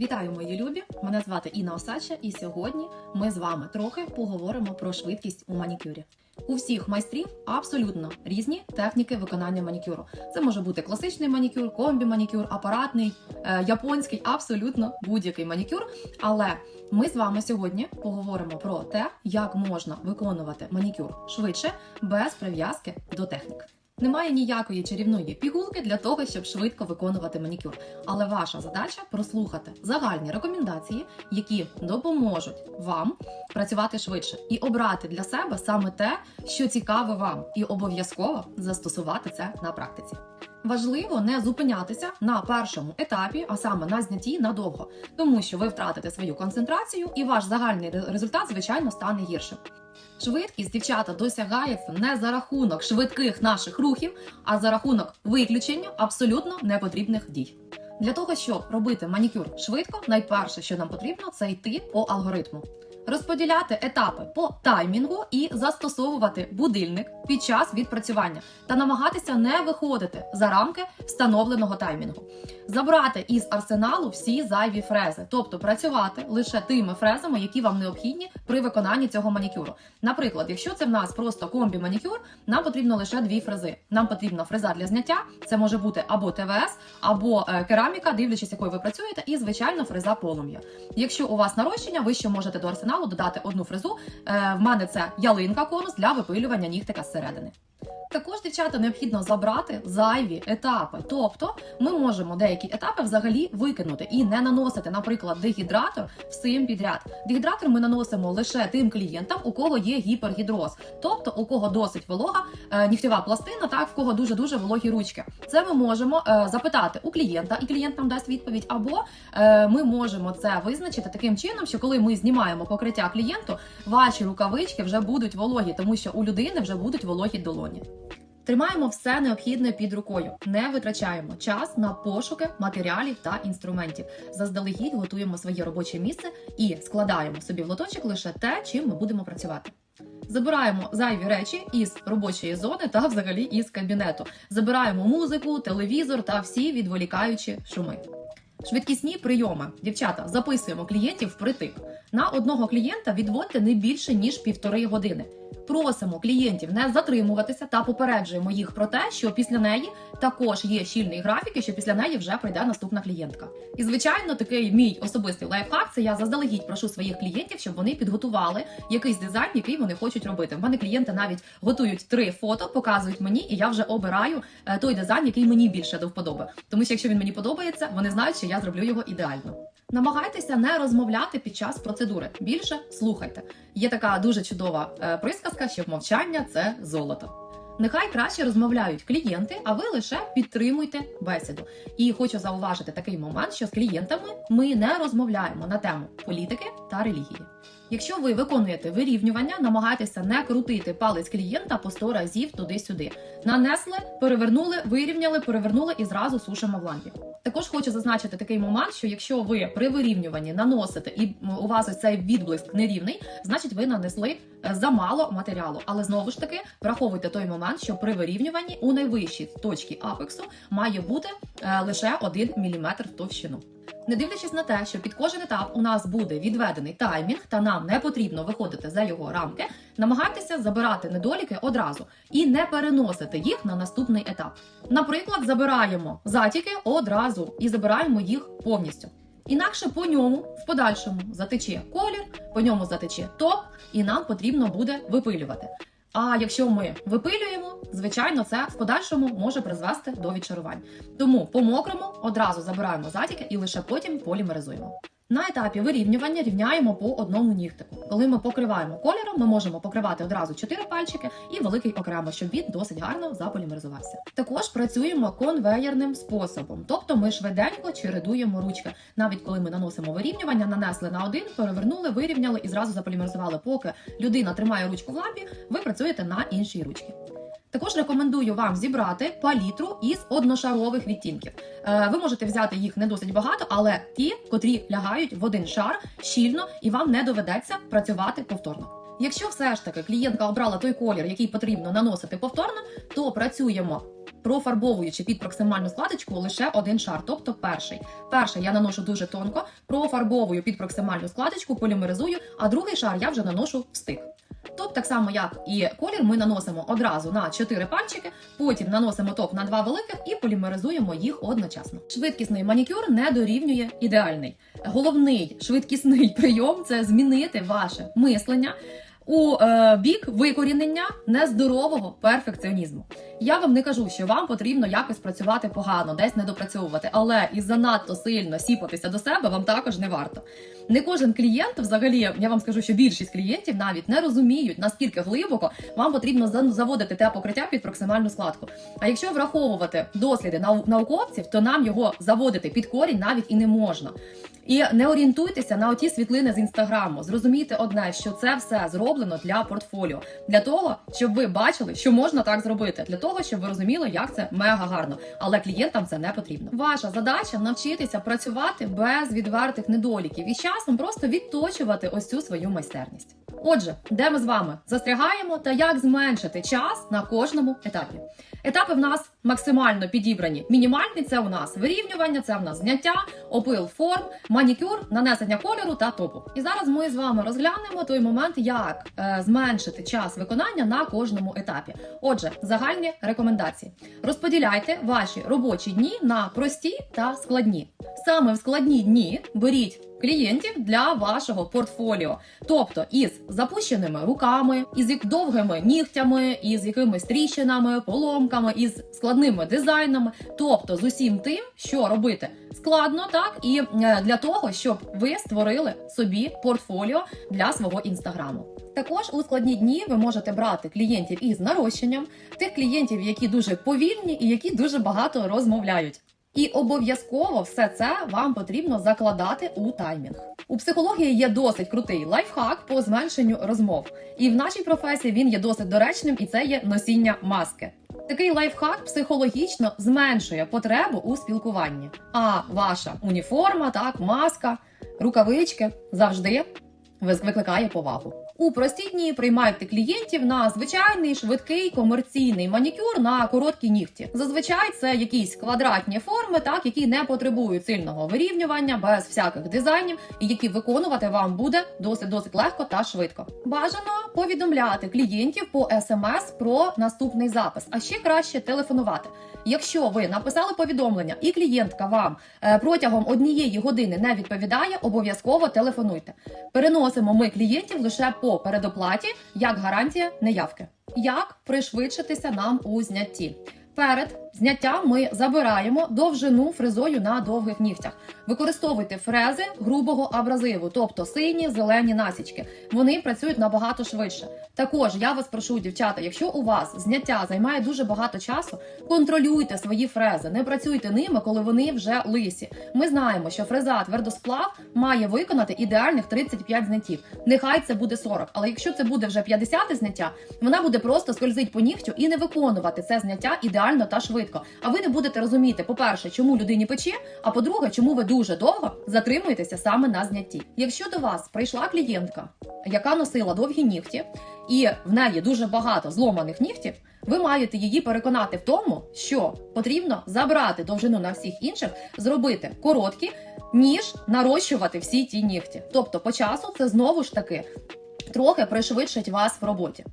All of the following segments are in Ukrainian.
Вітаю, мої любі! Мене звати Інна Осадча, і сьогодні ми з вами трохи поговоримо про швидкість у манікюрі. У всіх майстрів абсолютно різні техніки виконання манікюру. Це може бути класичний манікюр, комбі-манікюр, апаратний, е, японський, абсолютно будь-який манікюр. Але ми з вами сьогодні поговоримо про те, як можна виконувати манікюр швидше без прив'язки до технік. Немає ніякої чарівної пігулки для того, щоб швидко виконувати манікюр. Але ваша задача прослухати загальні рекомендації, які допоможуть вам працювати швидше, і обрати для себе саме те, що цікаве вам, і обов'язково застосувати це на практиці. Важливо не зупинятися на першому етапі, а саме на знятті надовго, тому що ви втратите свою концентрацію, і ваш загальний результат, звичайно, стане гіршим. Швидкість дівчата досягається не за рахунок швидких наших рухів, а за рахунок виключення абсолютно непотрібних дій. Для того, щоб робити манікюр швидко, найперше, що нам потрібно, це йти по алгоритму. Розподіляти етапи по таймінгу і застосовувати будильник під час відпрацювання та намагатися не виходити за рамки встановленого таймінгу. Забрати із арсеналу всі зайві фрези, тобто працювати лише тими фрезами, які вам необхідні при виконанні цього манікюру. Наприклад, якщо це в нас просто комбі-манікюр, нам потрібно лише дві фрези. Нам потрібна фреза для зняття, це може бути або ТВС, або е, кераміка, дивлячись, якою ви працюєте, і звичайно фреза полум'я. Якщо у вас нарощення, ви ще можете до арсеналу додати одну фрезу. Е, в мене це ялинка конус для випилювання нігтика зсередини. Також дівчата необхідно забрати зайві етапи. Тобто ми можемо деякі етапи взагалі викинути і не наносити, наприклад, дегідратор всім підряд. Дегідратор ми наносимо лише тим клієнтам, у кого є гіпергідроз, тобто у кого досить волога е, нігтєва пластина, так в кого дуже дуже вологі ручки. Це ми можемо е, запитати у клієнта, і клієнт нам дасть відповідь, або е, ми можемо це визначити таким чином, що коли ми знімаємо покриття клієнту, ваші рукавички вже будуть вологі, тому що у людини вже будуть вологі долоні. Тримаємо все необхідне під рукою, не витрачаємо час на пошуки матеріалів та інструментів. Заздалегідь готуємо своє робоче місце і складаємо собі в лоточок лише те, чим ми будемо працювати. Забираємо зайві речі із робочої зони та взагалі із кабінету. Забираємо музику, телевізор та всі відволікаючі шуми. Швидкісні прийоми. Дівчата, записуємо клієнтів впритик. На одного клієнта відводьте не більше ніж півтори години. Просимо клієнтів не затримуватися та попереджуємо їх про те, що після неї також є щільний графік, і що після неї вже прийде наступна клієнтка. І звичайно, такий мій особистий лайфхак це я заздалегідь прошу своїх клієнтів, щоб вони підготували якийсь дизайн, який вони хочуть робити. В мене клієнти навіть готують три фото, показують мені, і я вже обираю е, той дизайн, який мені більше до вподоби. Тому що якщо він мені подобається, вони знають, що я зроблю його ідеально. Намагайтеся не розмовляти під час процедури. Більше слухайте. Є така дуже чудова е, присказка, що мовчання це золото. Нехай краще розмовляють клієнти, а ви лише підтримуйте бесіду. І хочу зауважити такий момент, що з клієнтами ми не розмовляємо на тему політики та релігії. Якщо ви виконуєте вирівнювання, намагайтеся не крутити палець клієнта по 100 разів туди-сюди. Нанесли, перевернули, вирівняли, перевернули і зразу сушимо в лампі. Також хочу зазначити такий момент, що якщо ви при вирівнюванні наносите і у вас ось цей відблиск нерівний, значить ви нанесли е, замало матеріалу. Але знову ж таки враховуйте той момент, що при вирівнюванні у найвищій точці апексу має бути е, лише 1 мм в товщину. Не дивлячись на те, що під кожен етап у нас буде відведений таймінг, та нам не потрібно виходити за його рамки, намагайтеся забирати недоліки одразу і не переносити їх на наступний етап. Наприклад, забираємо затіки одразу і забираємо їх повністю. Інакше по ньому в подальшому затече колір, по ньому затече топ, і нам потрібно буде випилювати. А якщо ми випилюємо, звичайно, це в подальшому може призвести до відчарувань. Тому по мокрому одразу забираємо затіки і лише потім полімеризуємо. На етапі вирівнювання рівняємо по одному нігтику. Коли ми покриваємо кольором, ми можемо покривати одразу 4 пальчики і великий окремо, щоб він досить гарно заполімеризувався. Також працюємо конвеєрним способом, тобто ми швиденько чередуємо ручки. Навіть коли ми наносимо вирівнювання, нанесли на один, перевернули, вирівняли і зразу заполімеризували. Поки людина тримає ручку в лампі, ви працюєте на іншій ручці. Також рекомендую вам зібрати палітру із одношарових відтінків. Е, ви можете взяти їх не досить багато, але ті, котрі лягають в один шар щільно, і вам не доведеться працювати повторно. Якщо все ж таки клієнтка обрала той колір, який потрібно наносити повторно, то працюємо профарбовуючи під проксимальну складочку лише один шар, тобто перший. Перший я наношу дуже тонко, профарбовую під проксимальну складочку, полімеризую, а другий шар я вже наношу в стик. Топ, так само як і колір, ми наносимо одразу на 4 пальчики, потім наносимо топ на 2 великих і полімеризуємо їх одночасно. Швидкісний манікюр не дорівнює ідеальний. Головний швидкісний прийом це змінити ваше мислення у е, бік викорінення нездорового перфекціонізму. Я вам не кажу, що вам потрібно якось працювати погано, десь не допрацьовувати, але і занадто сильно сіпатися до себе вам також не варто. Не кожен клієнт, взагалі, я вам скажу, що більшість клієнтів навіть не розуміють, наскільки глибоко вам потрібно за- заводити те покриття під проксимальну складку. А якщо враховувати досліди нау- науковців, то нам його заводити під корінь навіть і не можна. І не орієнтуйтеся на оті світлини з інстаграму. Зрозумійте одне, що це все зроблено для портфоліо, для того, щоб ви бачили, що можна так зробити, для того, щоб ви розуміли, як це мега гарно. Але клієнтам це не потрібно. Ваша задача навчитися працювати без відвертих недоліків і з часом просто відточувати ось цю свою майстерність. Отже, де ми з вами застрягаємо та як зменшити час на кожному етапі. Етапи в нас максимально підібрані. Мінімальний це у нас вирівнювання, це у нас зняття, опил форм, манікюр, нанесення кольору та топу. І зараз ми з вами розглянемо той момент, як е, зменшити час виконання на кожному етапі. Отже, загальні рекомендації: розподіляйте ваші робочі дні на прості та складні. Саме в складні дні беріть. Клієнтів для вашого портфоліо, тобто із запущеними руками, із довгими нігтями, із якимись тріщинами, поломками, із складними дизайнами, тобто з усім тим, що робити складно, так і е, для того, щоб ви створили собі портфоліо для свого інстаграму. Також у складні дні ви можете брати клієнтів із нарощенням, тих клієнтів, які дуже повільні і які дуже багато розмовляють. І обов'язково все це вам потрібно закладати у таймінг. У психології є досить крутий лайфхак по зменшенню розмов. І в нашій професії він є досить доречним, і це є носіння маски. Такий лайфхак психологічно зменшує потребу у спілкуванні. А ваша уніформа, так, маска, рукавички завжди викликає повагу. У прості дні приймайте клієнтів на звичайний швидкий комерційний манікюр на короткі нігті. Зазвичай це якісь квадратні форми, так які не потребують сильного вирівнювання без всяких дизайнів, і які виконувати вам буде досить досить легко та швидко. Бажано повідомляти клієнтів по смс про наступний запис, а ще краще телефонувати. Якщо ви написали повідомлення і клієнтка вам е, протягом однієї години не відповідає, обов'язково телефонуйте. Переносимо ми клієнтів лише по передоплаті як гарантія неявки. Як пришвидшитися нам у знятті? Перед зняттям ми забираємо довжину фрезою на довгих нігтях. Використовуйте фрези грубого абразиву, тобто сині, зелені насічки. Вони працюють набагато швидше. Також я вас прошу, дівчата, якщо у вас зняття займає дуже багато часу, контролюйте свої фрези, не працюйте ними, коли вони вже лисі. Ми знаємо, що фреза твердосплав має виконати ідеальних 35 зняттів. Нехай це буде 40, але якщо це буде вже 50 зняття, вона буде просто скользить по нігтю і не виконувати це зняття ідеально та швидко. А ви не будете розуміти, по-перше, чому людині пече, а по-друге, чому ви дуже довго затримуєтеся саме на знятті. Якщо до вас прийшла клієнтка, яка носила довгі нігті, і в неї дуже багато зломаних нігтів, ви маєте її переконати в тому, що потрібно забрати довжину на всіх інших, зробити короткі, ніж нарощувати всі ті нігті. Тобто, по часу це знову ж таки трохи пришвидшить вас в роботі.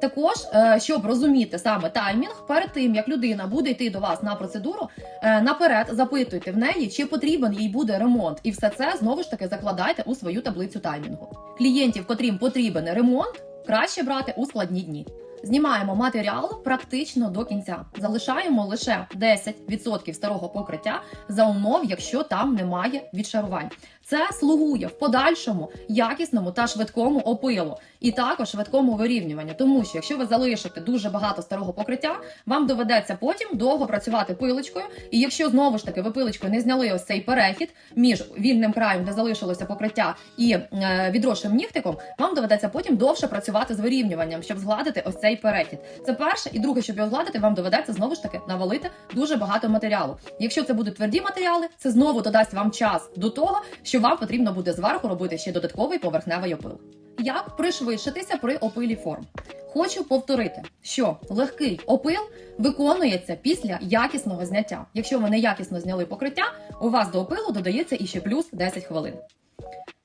Також, е, щоб розуміти саме таймінг, перед тим як людина буде йти до вас на процедуру, е, наперед запитуйте в неї, чи потрібен їй буде ремонт, і все це знову ж таки закладайте у свою таблицю таймінгу. Клієнтів, котрім потрібен ремонт, краще брати у складні дні. Знімаємо матеріал практично до кінця. Залишаємо лише 10% старого покриття за умов, якщо там немає відшарувань. Це слугує в подальшому якісному та швидкому опилу, і також швидкому вирівнюванню. Тому що якщо ви залишите дуже багато старого покриття, вам доведеться потім довго працювати пилочкою. І якщо знову ж таки ви пилочкою не зняли ось цей перехід між вільним краєм, де залишилося покриття, і е, відросшим нігтиком, вам доведеться потім довше працювати з вирівнюванням, щоб згладити ось цей перехід. Це перше, і друге, щоб його згладити, вам доведеться знову ж таки навалити дуже багато матеріалу. Якщо це будуть тверді матеріали, це знову додасть вам час до того, що вам потрібно буде зверху робити ще додатковий поверхневий опил. Як пришвидшитися при опилі форм? Хочу повторити, що легкий опил виконується після якісного зняття. Якщо ви неякісно зняли покриття, у вас до опилу додається іще плюс 10 хвилин.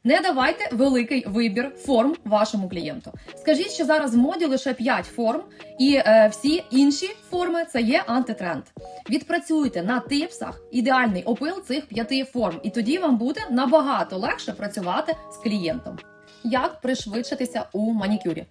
Не давайте великий вибір форм вашому клієнту. Скажіть, що зараз в моді лише 5 форм, і е, всі інші форми це є антитренд. Відпрацюйте на типсах ідеальний опил цих п'яти форм, і тоді вам буде набагато легше працювати з клієнтом. Як пришвидшитися у манікюрі?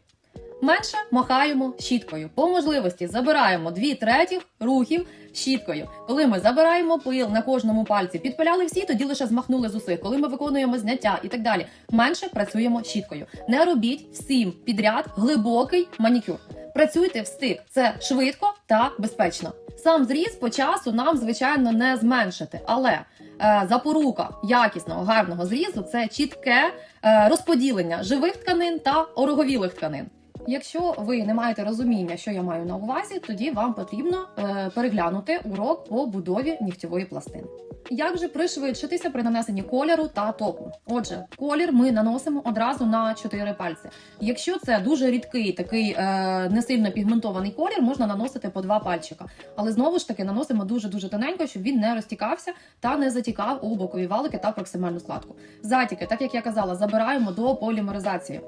Менше махаємо щіткою. По можливості забираємо дві третіх рухів щіткою. Коли ми забираємо пил на кожному пальці, підпиляли всі, тоді лише змахнули з усіх. Коли ми виконуємо зняття і так далі, менше працюємо щіткою. Не робіть всім підряд глибокий манікюр. Працюйте в стик. Це швидко та безпечно. Сам зріз по часу нам, звичайно, не зменшити, але е, запорука якісного гарного зрізу це чітке е, розподілення живих тканин та ороговілих тканин. Якщо ви не маєте розуміння, що я маю на увазі, тоді вам потрібно е, переглянути урок по будові нігтєвої пластини. Як же пришвидшитися при нанесенні кольору та топу? Отже, колір ми наносимо одразу на 4 пальці. Якщо це дуже рідкий, такий е, не сильно пігментований колір, можна наносити по два пальчика. Але знову ж таки наносимо дуже дуже тоненько, щоб він не розтікався та не затікав у бокові валики та проксимальну складку. Затіки, так як я казала, забираємо до полімеризації.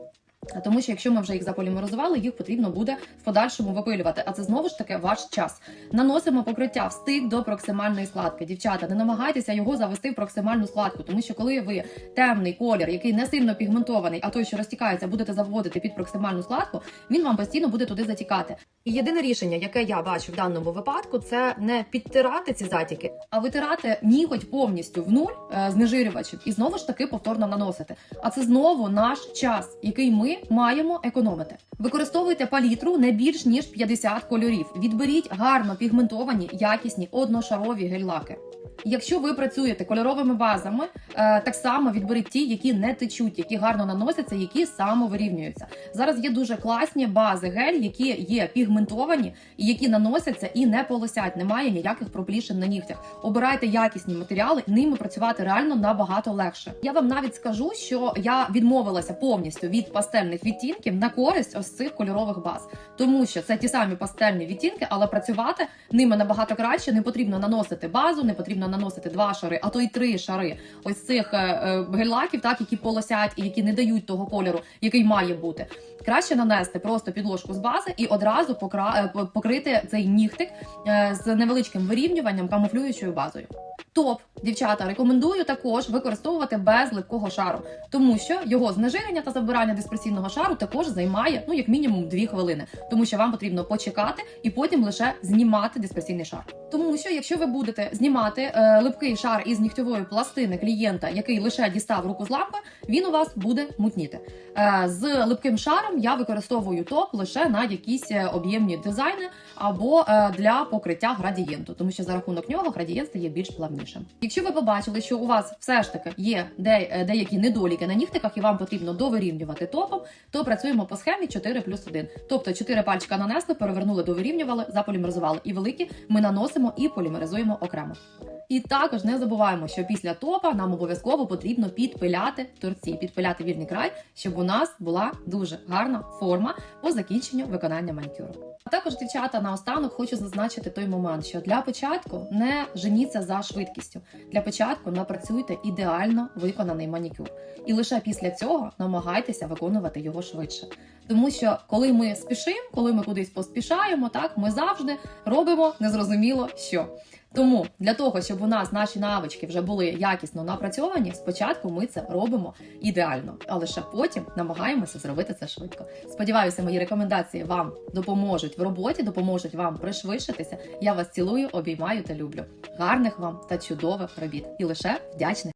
Тому що якщо ми вже їх заполімеризували, їх потрібно буде в подальшому випилювати. А це знову ж таки ваш час. Наносимо покриття в стик до проксимальної складки. Дівчата, не намагайтеся його завести в проксимальну складку, тому що коли ви темний колір, який не сильно пігментований, а той, що розтікається, будете заводити під проксимальну складку, він вам постійно буде туди затікати. І єдине рішення, яке я бачу в даному випадку, це не підтирати ці затіки, а витирати ніготь повністю в нуль е, знежирювачем і знову ж таки повторно наносити. А це знову наш час, який ми маємо економити. Використовуйте палітру не більш ніж 50 кольорів. Відберіть гарно пігментовані, якісні одношарові гель-лаки. Якщо ви працюєте кольоровими базами, е, так само відберіть ті, які не течуть, які гарно наносяться, які самовирівнюються. Зараз є дуже класні бази гель, які є пігментовані і які наносяться і не полосять. Немає ніяких проплішин на нігтях. Обирайте якісні матеріали, ними працювати реально набагато легше. Я вам навіть скажу, що я відмовилася повністю від пастельних відтінків на користь ось цих кольорових баз, тому що це ті самі пастельні відтінки, але працювати ними набагато краще. Не потрібно наносити базу, не потрібно наносити два шари, а то й три шари. Ось цих е, е, гель-лаків, так які полосять і які не дають того кольору, який має бути. Краще нанести просто підложку з бази і одразу покра... е, покрити цей нігтик е, з невеличким вирівнюванням камуфлюючою базою. Топ, дівчата, рекомендую також використовувати без липкого шару, тому що його знежирення та забирання дисперсійного шару також займає ну як мінімум 2 хвилини, тому що вам потрібно почекати і потім лише знімати дисперсійний шар. Тому що якщо ви будете знімати е, липкий шар із нігтєвої пластини клієнта, який лише дістав руку з лампи, він у вас буде мутніти. Е, з липким шаром я використовую топ лише на якісь е, об'ємні дизайни або е, для покриття градієнту, тому що за рахунок нього градієнт стає більш плавнішим. Якщо ви побачили, що у вас все ж таки є е, деякі недоліки на нігтиках і вам потрібно довирівнювати топом, то працюємо по схемі 4 плюс 1. Тобто 4 пальчика нанесли, перевернули, довирівнювали, заполімеризували. І великі ми наносимо і полімеризуємо окремо. І також не забуваємо, що після топа нам обов'язково потрібно підпиляти торці, підпиляти вільний край, щоб у нас була дуже гарна форма по закінченню виконання манікюру. А також, дівчата, наостанок хочу зазначити той момент, що для початку не женіться за швидкістю. Для початку напрацюйте ідеально виконаний манікюр, і лише після цього намагайтеся виконувати його швидше. Тому що коли ми спішимо, коли ми кудись поспішаємо, так ми завжди робимо незрозуміло що. Тому для того, щоб у нас наші навички вже були якісно напрацьовані, спочатку ми це робимо ідеально, а лише потім намагаємося зробити це швидко. Сподіваюся, мої рекомендації вам допоможуть в роботі, допоможуть вам пришвидшитися. Я вас цілую, обіймаю та люблю. Гарних вам та чудових робіт і лише вдячних.